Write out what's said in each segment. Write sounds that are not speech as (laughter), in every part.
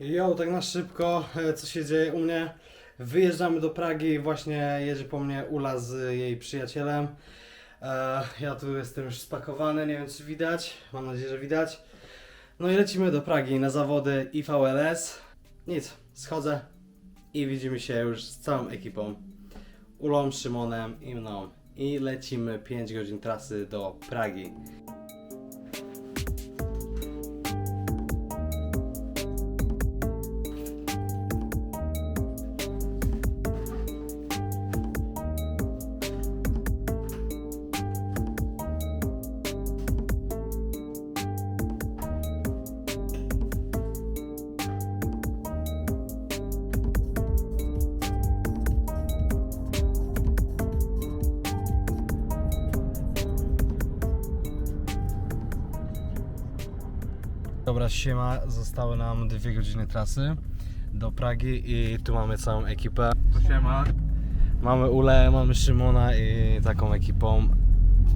Jo, tak na szybko, e, co się dzieje u mnie? Wyjeżdżamy do Pragi, właśnie jedzie po mnie Ula z jej przyjacielem. E, ja tu jestem już spakowany, nie wiem czy widać, mam nadzieję, że widać. No i lecimy do Pragi na zawody IVLS. Nic, schodzę i widzimy się już z całą ekipą. Ulą, Szymonem i mną. I lecimy 5 godzin trasy do Pragi. Dobra, siema, zostały nam dwie godziny trasy do Pragi i tu mamy całą ekipę. Siema. Mamy Ule, mamy Szymona i taką ekipą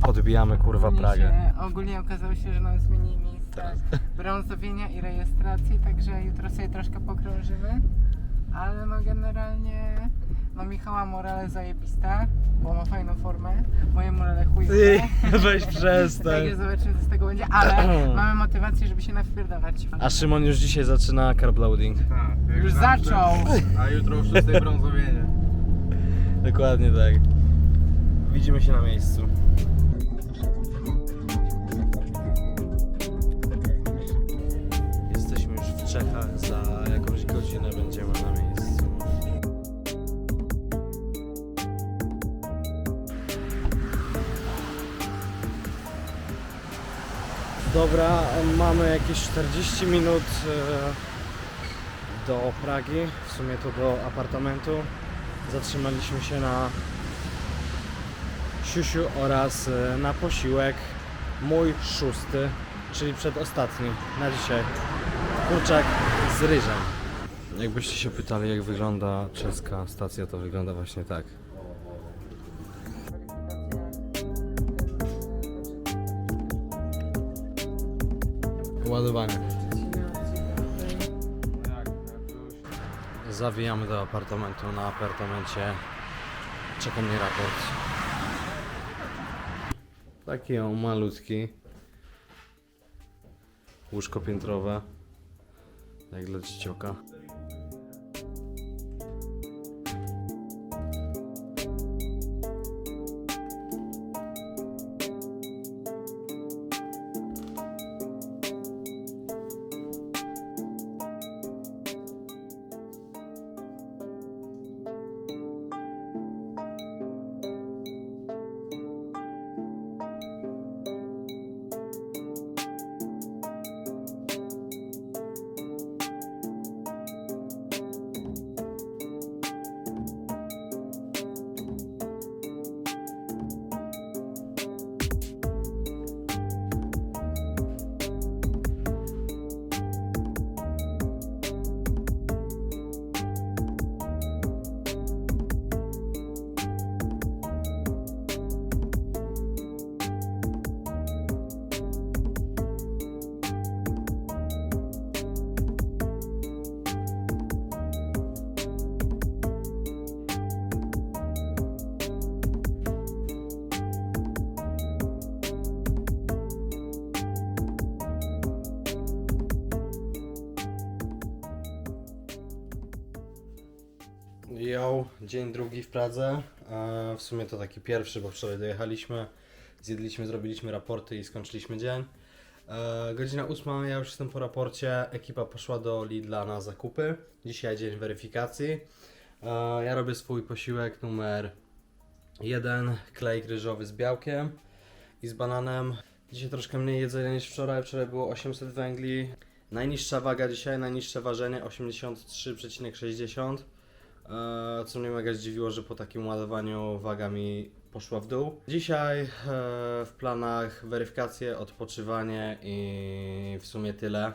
podbijamy kurwa Ogólnie Pragę. Się, ogólnie okazało się, że nam zmienili miejsce Teraz. brązowienia i rejestracji, także jutro sobie troszkę pokrążymy. Ale no generalnie no Michała morale zajebista, bo ma fajną formę. Moje morale chujowe. (laughs) Weź przestań. Także zobaczymy co z tego będzie, ale (clears throat) mamy motywację, żeby się nawpierdawać. A Szymon już dzisiaj zaczyna carbloading. Tak, jak Już zawsze. zaczął. A jutro o 6 brązowienie. (laughs) Dokładnie tak. Widzimy się na miejscu. Jesteśmy już w Czechach, za Dobra, mamy jakieś 40 minut e, do Pragi, w sumie to do apartamentu. Zatrzymaliśmy się na siusiu oraz e, na posiłek mój szósty, czyli przedostatni na dzisiaj. Kurczak z ryżem. Jakbyście się pytali jak wygląda czeska stacja, to wygląda właśnie tak. Ładowanie. Zawijamy do apartamentu. Na apartamencie czeka mnie raport. Taki o malutki. Łóżko piętrowe. Jak dla dziecioka. Dzień drugi w Pradze. E, w sumie to taki pierwszy, bo wczoraj dojechaliśmy, zjedliśmy, zrobiliśmy raporty i skończyliśmy dzień. E, godzina ósma, ja już jestem po raporcie. Ekipa poszła do Lidla na zakupy. Dzisiaj dzień weryfikacji. E, ja robię swój posiłek numer jeden, klejk ryżowy z białkiem i z bananem. Dzisiaj troszkę mniej jedzenia niż wczoraj. Wczoraj było 800 węgli. Najniższa waga dzisiaj, najniższe ważenie 83,60. E, co mnie mega zdziwiło, że po takim ładowaniu waga mi poszła w dół. Dzisiaj e, w planach weryfikacje, odpoczywanie i w sumie tyle.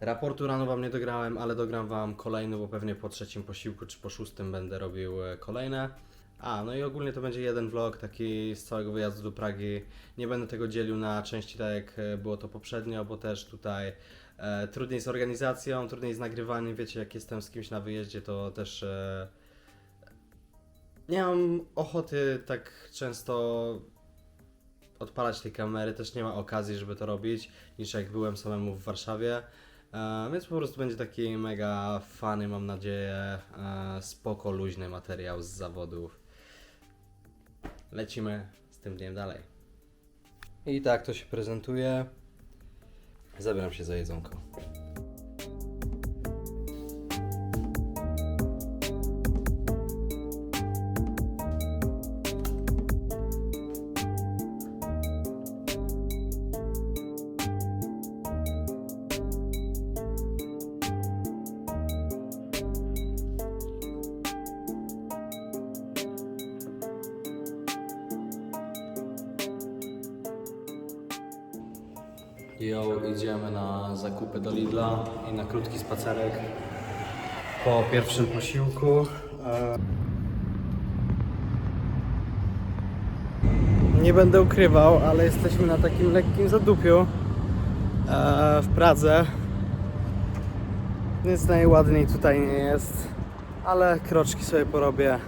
Raportu rano wam nie dograłem, ale dogram wam kolejny, bo pewnie po trzecim posiłku czy po szóstym będę robił e, kolejne. A, no i ogólnie to będzie jeden vlog taki z całego wyjazdu do Pragi. Nie będę tego dzielił na części tak jak było to poprzednio, bo też tutaj E, trudniej z organizacją, trudniej z nagrywaniem. Wiecie, jak jestem z kimś na wyjeździe, to też e, nie mam ochoty tak często odpalać tej kamery, też nie ma okazji, żeby to robić, niż jak byłem samemu w Warszawie. E, więc po prostu będzie taki mega fany, mam nadzieję, e, spoko, luźny materiał z zawodów. Lecimy z tym dniem dalej. I tak to się prezentuje. Zabieram się za jedzonko. Jo, idziemy na zakupy do Lidla i na krótki spacerek po pierwszym posiłku. E, Nie będę ukrywał, ale jesteśmy na takim lekkim zadupiu e, w Pradze. Więc najładniej tutaj nie jest, ale kroczki sobie porobię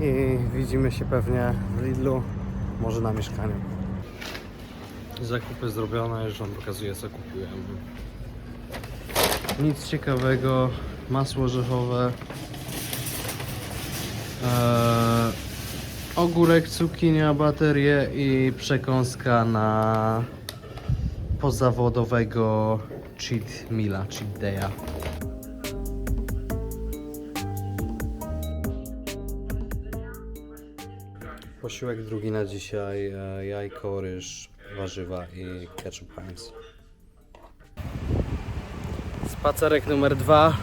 i widzimy się pewnie w Lidlu, może na mieszkaniu. Zakupy zrobione, już Wam pokazuję co kupiłem. Nic ciekawego, masło orzechowe, eee, ogórek, cukinia, baterie i przekąska na pozawodowego cheat meala, cheat day'a. Posiłek drugi na dzisiaj, e, jajko, ryż, warzywa i ketchup Heinz. Spacerek numer dwa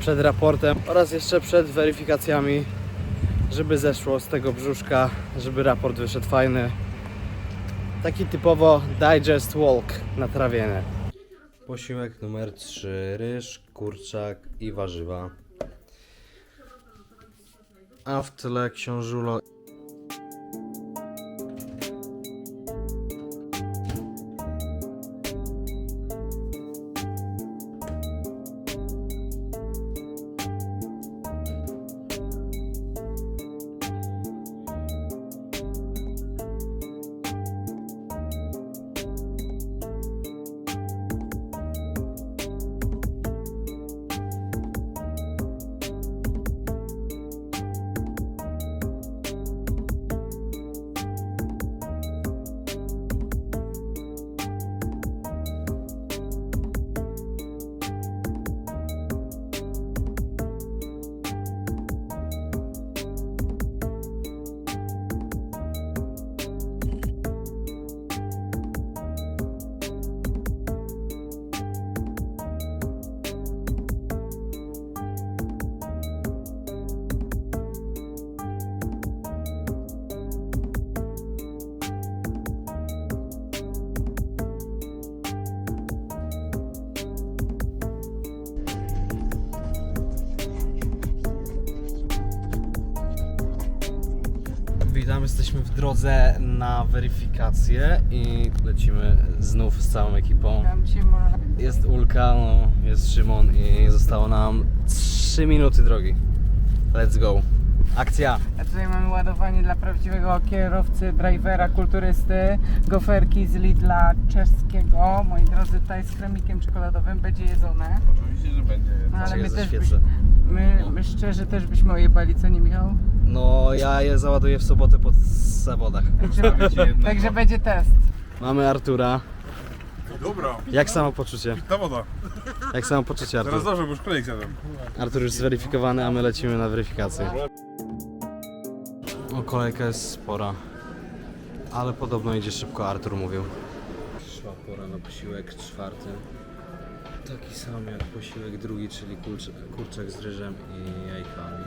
przed raportem oraz jeszcze przed weryfikacjami, żeby zeszło z tego brzuszka, żeby raport wyszedł fajny. Taki typowo digest walk na trawienie. Posiłek numer 3, ryż, kurczak i warzywa. A w tyle książulo Witam, jesteśmy w drodze na weryfikację i lecimy znów z całą ekipą. Jest Ulka, no, jest Szymon i zostało nam 3 minuty drogi. Let's go. Akcja! A tutaj mamy ładowanie dla prawdziwego kierowcy, drivera, kulturysty, goferki z Lidla czeskiego. Moi drodzy, tutaj z kremikiem czekoladowym będzie jedzone. Oczywiście, że będzie. No ale Czekaj, my też. My, my szczerze też byśmy ojebali, co nie Michał? No, ja je załaduję w sobotę po zawodach. Także, jednego. także będzie test. Mamy Artura. Dobra, Jak samopoczucie? ta woda. Jak samopoczucie, Artur? Teraz dobrze, bo już kolejek zjadłem. Artur już zweryfikowany, a my lecimy na weryfikację. O, kolejka jest spora. Ale podobno idzie szybko, Artur mówił. Szła pora na posiłek czwarty. Taki sam jak posiłek drugi, czyli kurczak, z ryżem i jajkami.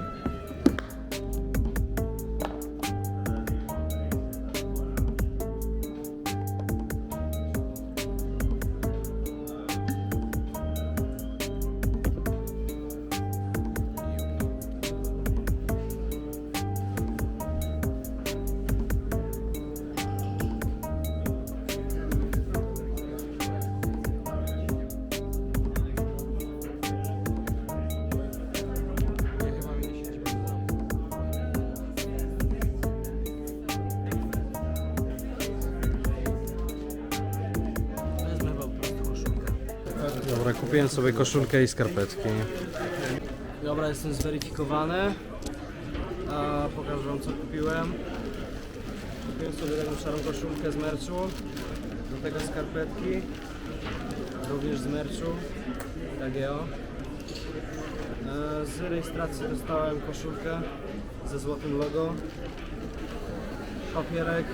Kupiłem sobie koszulkę i skarpetki. Dobra, jestem zweryfikowany. A pokażę wam co kupiłem. Kupiłem sobie taką szarą koszulkę z merchu. Do tego skarpetki. Również z merchu. Takie Z rejestracji dostałem koszulkę ze złotym logo. Papierek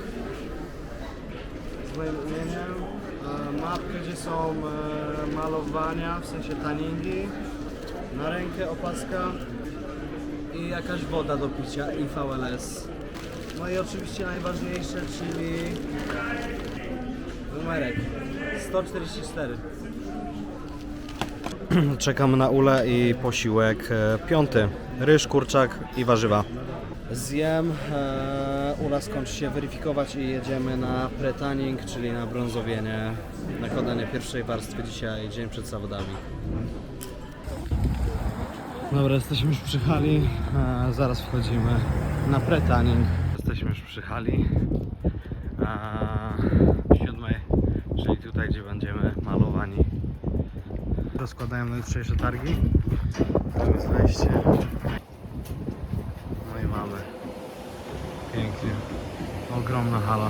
z moim imieniem. Mapkę, gdzie są e, malowania, w sensie taningi. Na rękę opaska i jakaś woda do picia i VLS. No i oczywiście najważniejsze, czyli numerek 144. (clears throat) Czekam na ulę i posiłek e, piąty. Ryż, kurczak i warzywa. Zjem, e, ula skończy się weryfikować i jedziemy na pretaning, czyli na brązowienie, nakładanie pierwszej warstwy dzisiaj, dzień przed zawodami. Dobra, jesteśmy już przy hali, e, zaraz wchodzimy na pretaning. Jesteśmy już przy hali e, siódmej, czyli tutaj, gdzie będziemy malowani. Rozkładają na jutrzejsze targi. Tam jest wejście. No i mamy. Pięknie. Ogromna hala.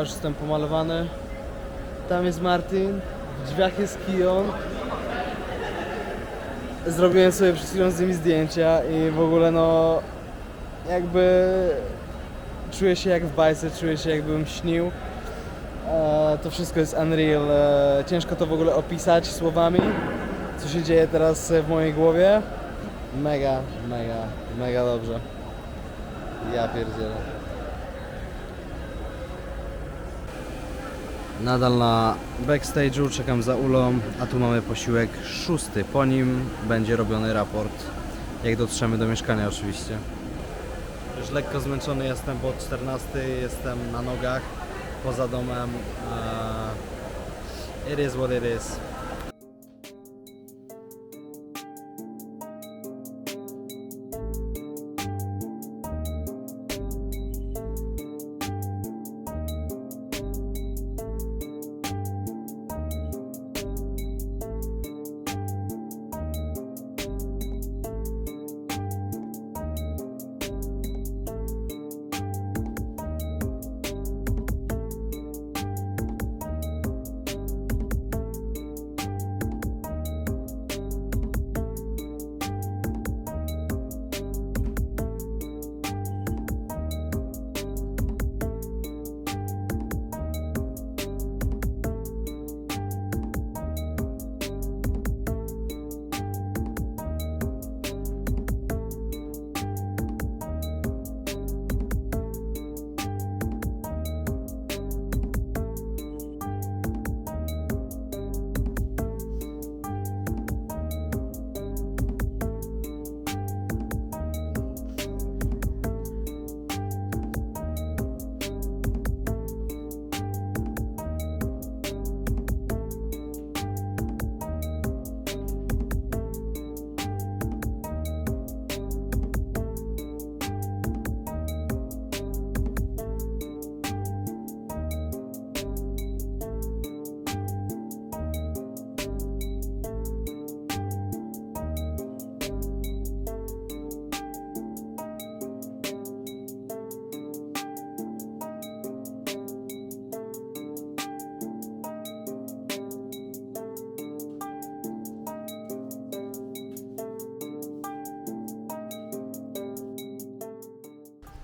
Ja już jestem pomalowany. Tam jest Martin, w drzwiach jest Kion. Zrobiłem sobie przed chwilą z nimi zdjęcia i w ogóle no jakby czuję się jak w bajce, czuję się jakbym śnił. E, to wszystko jest unreal. E, ciężko to w ogóle opisać słowami, co się dzieje teraz w mojej głowie. Mega, mega, mega dobrze. Ja pierdzielę. Nadal na backstage'u, czekam za ulą, a tu mamy posiłek szósty. Po nim będzie robiony raport, jak dotrzemy do mieszkania oczywiście. Już lekko zmęczony jestem, bo od 14 jestem na nogach, poza domem. Eee, It is what it is.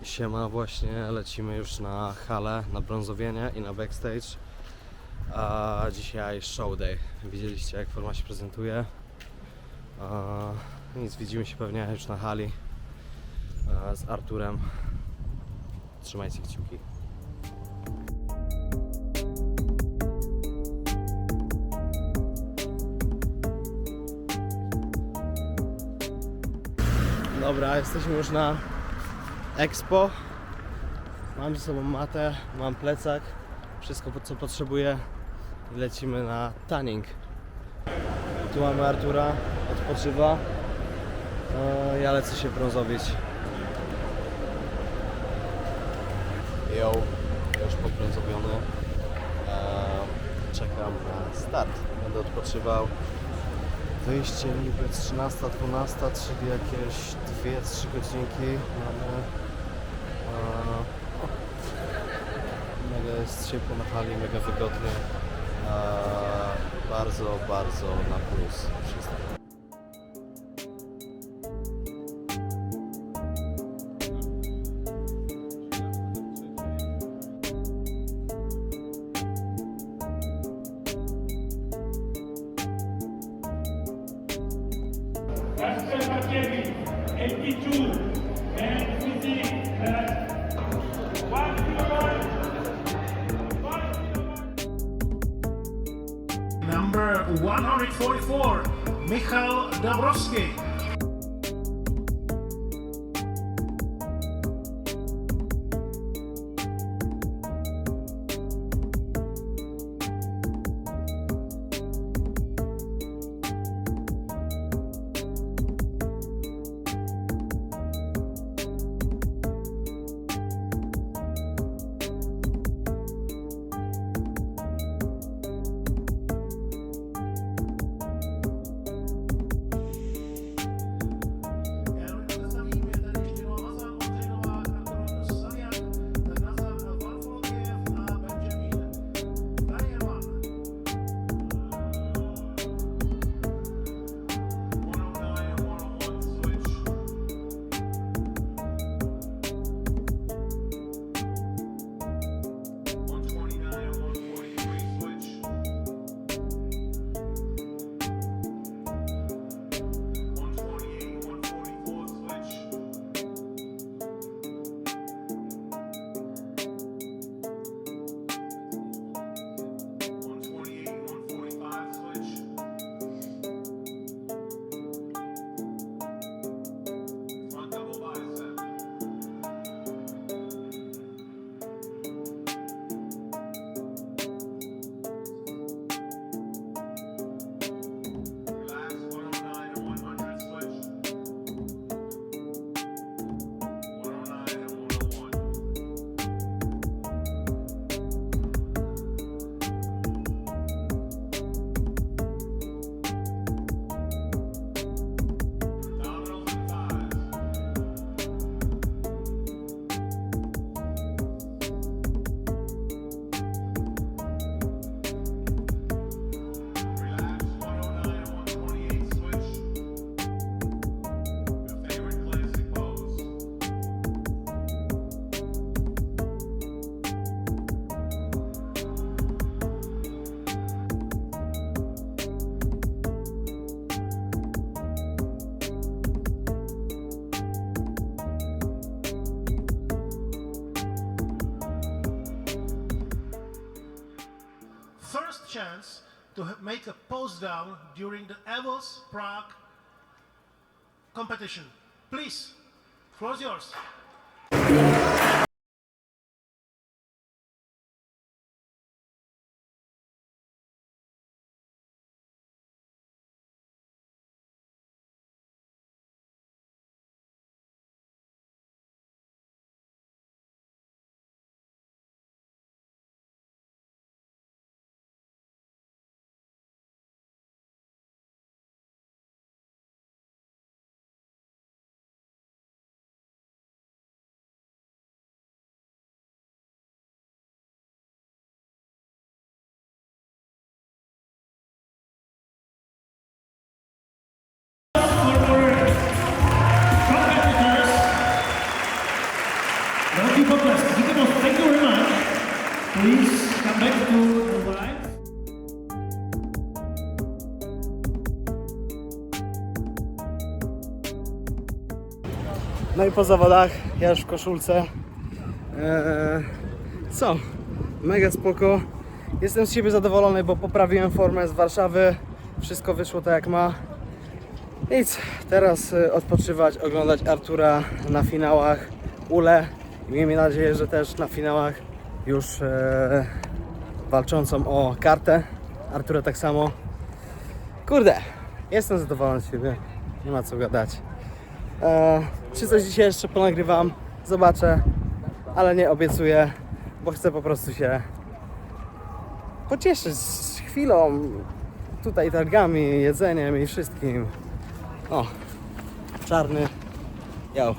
Siema, właśnie lecimy już na halę, na brązowienie i na backstage. A dzisiaj show day. Widzieliście jak forma się prezentuje. A, nic, widzimy się pewnie już na hali a, z Arturem. Trzymajcie kciuki. Dobra, jesteśmy już na Expo. Mam ze sobą matę, mam plecak, wszystko co potrzebuję i lecimy na tanning. Tu mamy Artura, odpoczywa. E, Ja lecę się brązowić. Jo, już pobrązowiony. E, Czekam na start. Będę odpoczywał. Wyjście niby jest 13, 12, czyli jakieś 2-3 godzinki mamy. E, Mega jest ciepło na hali, mega wygodnie. Bardzo, bardzo na plus wszystko. Marchetti, 82, and 144, Michal Dabrowski. To make a pose down during the Evos Prague competition. Please, is yours. I po zawodach, ja już w koszulce. Eee, co? Mega spoko. Jestem z siebie zadowolony, bo poprawiłem formę z Warszawy. Wszystko wyszło tak jak ma. Nic, teraz y, odpoczywać, oglądać Artura na finałach Ule. I miejmy nadzieję, że też na finałach już e, walczącą o kartę. Artura tak samo. Kurde, jestem zadowolony z siebie. Nie ma co gadać. E, czy coś dzisiaj jeszcze ponagrywam? Zobaczę, ale nie obiecuję, bo chcę po prostu się pocieszyć chwilą, tutaj targami, jedzeniem i wszystkim. O, czarny, jał.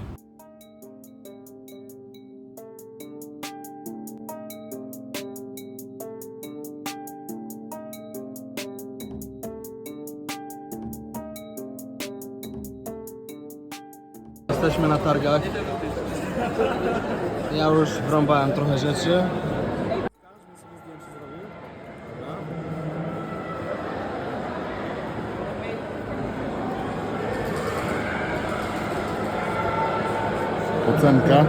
Targach. Ja już wrąbałem trochę rzeczy. Ocenka.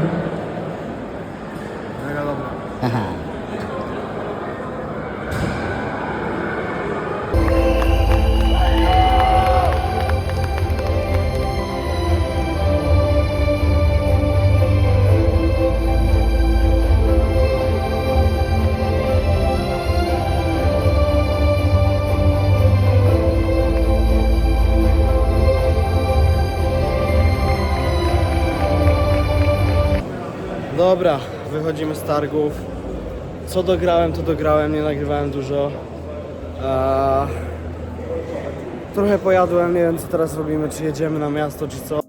Dobra, wychodzimy z targów. Co dograłem, to dograłem, nie nagrywałem dużo. A... Trochę pojadłem, nie wiem co teraz robimy, czy jedziemy na miasto, czy co.